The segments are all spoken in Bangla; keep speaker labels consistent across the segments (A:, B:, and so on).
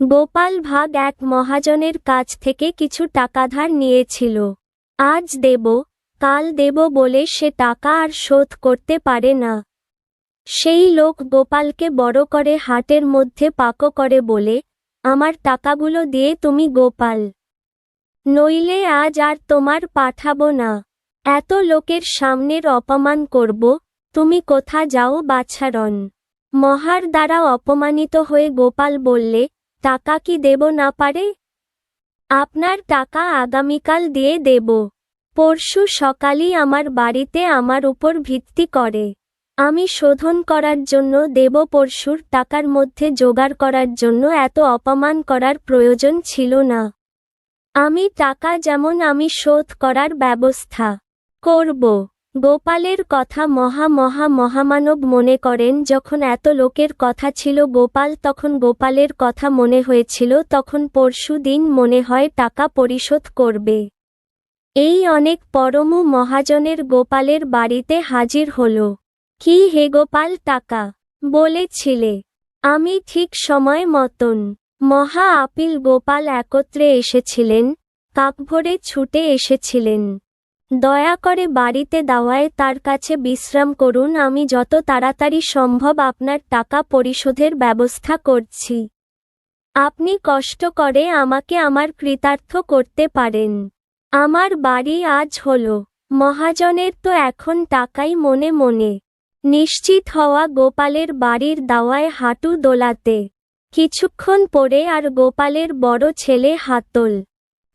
A: গোপাল ভাগ এক মহাজনের কাছ থেকে কিছু টাকা ধার নিয়েছিল। আজ দেব, কাল দেব বলে সে টাকা আর শোধ করতে পারে না। সেই লোক গোপালকে বড় করে হাটের মধ্যে পাকো করে বলে, আমার টাকাগুলো দিয়ে তুমি গোপাল। নইলে আজ আর তোমার পাঠাবো না। এত লোকের সামনের অপমান করব, তুমি কোথা যাও বাছারন মহার দ্বারা অপমানিত হয়ে গোপাল বললে টাকা কি দেব না পারে? আপনার টাকা আগামীকাল দিয়ে দেব। পরশু সকালই আমার বাড়িতে আমার উপর ভিত্তি করে। আমি শোধন করার জন্য দেব পরশুর টাকার মধ্যে জোগাড় করার জন্য এত অপমান করার প্রয়োজন ছিল না। আমি টাকা যেমন আমি শোধ করার ব্যবস্থা করব। গোপালের কথা মহা মহা মহামানব মনে করেন, যখন এত লোকের কথা ছিল গোপাল, তখন গোপালের কথা মনে হয়েছিল, তখন পরশু দিন মনে হয় টাকা পরিশোধ করবে। এই অনেক পরমু মহাজনের গোপালের বাড়িতে হাজির হল। কি হে গোপাল, টাকা? বলেছিলে। আমি ঠিক সময় মতন। মহা আপিল গোপাল একত্রে এসেছিলেন, কাকভরে ছুটে এসেছিলেন। দয়া করে বাড়িতে দাওয়ায় তার কাছে বিশ্রাম করুন, আমি যত তাড়াতাড়ি সম্ভব আপনার টাকা পরিশোধের ব্যবস্থা করছি। আপনি কষ্ট করে আমাকে আমার কৃতার্থ করতে পারেন। আমার বাড়ি আজ হল। মহাজনের তো এখন টাকাই মনে মনে। নিশ্চিত হওয়া গোপালের বাড়ির দাওয়ায় হাঁটু দোলাতে। কিছুক্ষণ পরে আর গোপালের বড় ছেলে হাতল।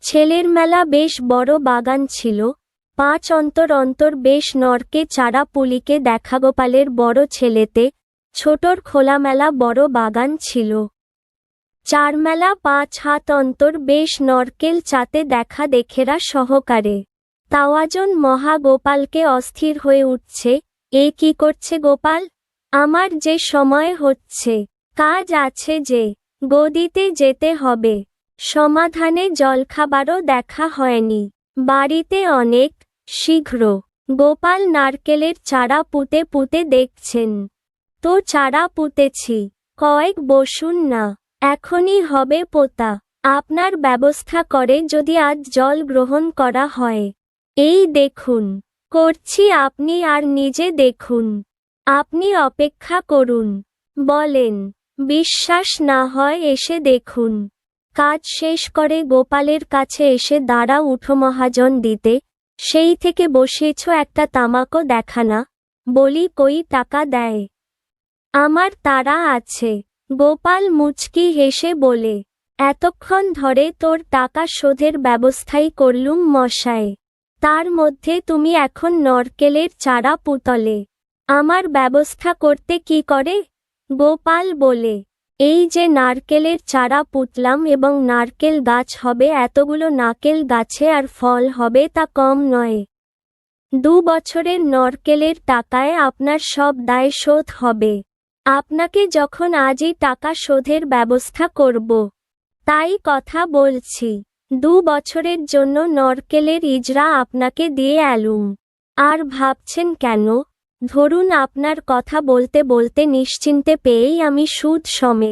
A: ছেলের মেলা বেশ বড় বাগান ছিল। পাঁচ অন্তর অন্তর বেশ নরকে চারা পুলিকে দেখা গোপালের বড় ছেলেতে, ছোটর খোলামেলা বড় বাগান ছিল। চার মেলা পাঁচ হাত অন্তর বেশ নরকেল চাতে দেখা দেখেরা সহকারে। তাওয়াজন মহা গোপালকে অস্থির হয়ে উঠছে, এ কি করছে গোপাল? আমার যে সময় হচ্ছে, কাজ আছে যে, গদিতে যেতে হবে। সমাধানে জলখাবারও দেখা হয়নি। বাড়িতে অনেক শীঘ্র। গোপাল নারকেলের চারা পুঁতে পুঁতে দেখছেন। তো চারা পুঁতেছি। কয়েক বসুন না। এখনই হবে পোতা। আপনার ব্যবস্থা করে যদি আজ জল গ্রহণ করা হয়। এই দেখুন। করছি আপনি আর নিজে দেখুন। আপনি অপেক্ষা করুন। বলেন, বিশ্বাস না হয় এসে দেখুন। কাজ শেষ করে গোপালের কাছে এসে দাঁড়া উঠো মহাজন দিতে। সেই থেকে বসেছ একটা তামাকও দেখানা বলি কই টাকা দেয়? আমার তারা আছে, গোপাল মুচকি হেসে বলে, এতক্ষণ ধরে তোর টাকা শোধের ব্যবস্থাই করলুম মশায় তার মধ্যে তুমি এখন নরকেলের চারা পুতলে, আমার ব্যবস্থা করতে কি করে? গোপাল বলে এই যে নারকেলের চারা পুতলাম এবং নারকেল গাছ হবে, এতগুলো নারকেল গাছে আর ফল হবে তা কম নয়। দু বছরের নরকেলের টাকায় আপনার সব দায় শোধ হবে। আপনাকে যখন আজই টাকা শোধের ব্যবস্থা করব। তাই কথা বলছি। দু বছরের জন্য নরকেলের ইজরা আপনাকে দিয়ে এলুম। আর ভাবছেন কেন? ধরুন আপনার কথা বলতে বলতে নিশ্চিন্তে পেয়েই আমি সুদ সমেত